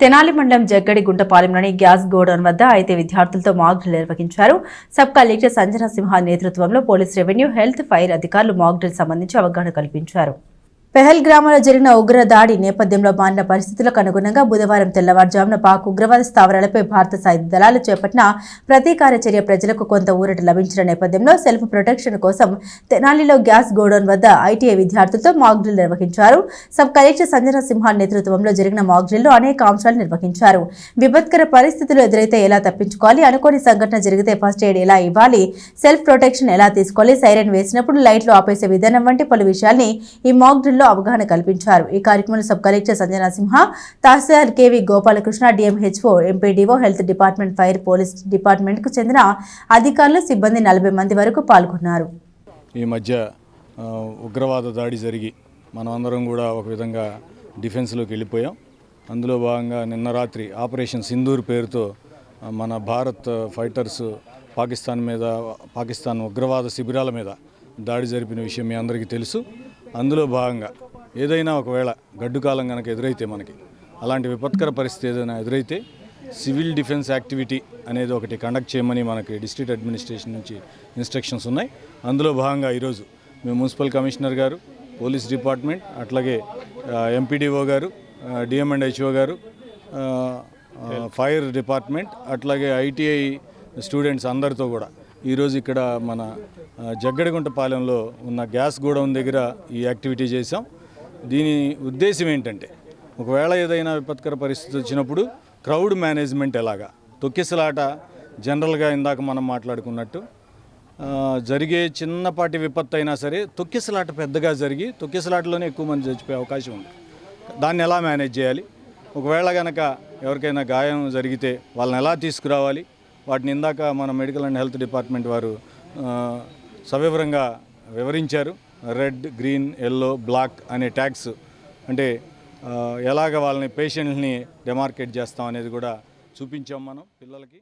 తెనాలి మండలం జగ్గడి గుంటపాలెంలోని gas godown వద్ద అయితే విద్యార్థులతో మాక్ డ్రిల్ నిర్వహించారు. సబ్ కలెక్టర్ సంజన సింహ నేతృత్వంలో పోలీస్ రెవెన్యూ హెల్త్ ఫైర్ అధికారులు మాక్ డ్రిల్ సంబంధించి అవగాహన కల్పించారు. పెహల్ గ్రామంలో జరిగిన ఉగ్ర దాడి నేపథ్యంలో మారిన పరిస్థితులకు అనుగుణంగా బుధవారం తెల్లవారుజామున పాక్ ఉగ్రవాద స్థావరాలపై భారత సైన్య దళాలు చేపట్టిన ప్రతీకార చర్య ప్రజలకు కొంత ఊరట లభించిన నేపథ్యంలో సెల్ఫ్ ప్రొటెక్షన్ కోసం తెనాలిలో గ్యాస్ గోడౌన్ వద్ద ఐటీఐ విద్యార్థులతో మాక్డ్రిల్ నిర్వహించారు. సబ్ కలెక్టర్ సంజన సింహ నేతృత్వంలో జరిగిన మాక్డ్రిల్లో అనేక అంశాలు నిర్వహించారు. విపత్కర పరిస్థితులు ఎదురైతే ఎలా తప్పించుకోవాలి? అనుకోని సంఘటన జరిగితే ఫస్ట్ ఎయిడ్ ఎలా ఇవ్వాలి? సెల్ఫ్ ప్రొటెక్షన్ ఎలా తీసుకోవాలి? సైరన్ వేసినప్పుడు లైట్లు ఆపేసే విధానం వంటి పలు విషయాల్ని ఈ మాక్ డ్రిల్లో అవగాహన కల్పించారు. ఈ కార్యక్రమంలో sub collector Sanjana Simha tahsildar KV Gopalakrishna DMHO MPDO health department fire police డిపార్ట్మెంట్కు చెందిన అధికారులు సిబ్బంది నలభై మంది వరకు పాల్గొన్నారు. ఈ మధ్య ఉగ్రవాద దాడి జరిగి మనమందరం కూడా ఒక విధంగా డిఫెన్స్లోకి వెళ్ళిపోయాం. అందులో భాగంగా నిన్న రాత్రి ఆపరేషన్ సింధూర్ పేరుతో మన భారత్ ఫైటర్స్ పాకిస్తాన్ మీద పాకిస్తాన్ ఉగ్రవాద శిబిరాల మీద దాడి జరిపిన విషయం మీ అందరికీ తెలుసు. అందులో భాగంగా ఏదైనా ఒకవేళ గడ్డు కాలం కనుక ఎదురైతే మనకి అలాంటి విపత్కర పరిస్థితి ఏదైనా ఎదురైతే సివిల్ డిఫెన్స్ యాక్టివిటీ అనేది ఒకటి కండక్ట్ చేయమని మనకి డిస్ట్రిక్ట్ అడ్మినిస్ట్రేషన్ నుంచి ఇన్స్ట్రక్షన్స్ ఉన్నాయి. అందులో భాగంగా ఈరోజు మేము మున్సిపల్ కమిషనర్ గారు పోలీస్ డిపార్ట్మెంట్ అట్లాగే ఎంపీడీఓ గారు డిఎం అండ్ హెచ్ఓ గారు ఫైర్ డిపార్ట్మెంట్ అట్లాగే ఐటీఐ స్టూడెంట్స్ అందరితో కూడా ఈరోజు ఇక్కడ మన జగ్గడిగుంటపాలెంలో ఉన్న గ్యాస్ గోడౌన్ దగ్గర ఈ యాక్టివిటీ చేసాం దీని ఉద్దేశం ఏంటంటే ఒకవేళ ఏదైనా విపత్కర పరిస్థితి వచ్చినప్పుడు క్రౌడ్ మేనేజ్మెంట్ ఎలాగా? తొక్కిసలాట జనరల్గా ఇందాక మనం మాట్లాడుకున్నట్టు జరిగే చిన్నపాటి విపత్తు అయినా సరే తొక్కిసలాట పెద్దగా జరిగి తొక్కిసలాటలోనే ఎక్కువ మంది చచ్చిపోయే అవకాశం ఉంది. దాన్ని ఎలా మేనేజ్ చేయాలి? ఒకవేళ కనుక ఎవరికైనా గాయం జరిగితే వాళ్ళని ఎలా తీసుకురావాలి? వాటిని ఇందాక మన మెడికల్ అండ్ హెల్త్ డిపార్ట్మెంట్ వారు సవివరంగా వివరించారు. రెడ్ గ్రీన్ ఎల్లో బ్లాక్ అనే ట్యాగ్స్. అంటే ఎలాగ వాళ్ళని పేషెంట్ని డెమార్కేట్ చేస్తాం అనేది కూడా చూపించాం మనం పిల్లలకి.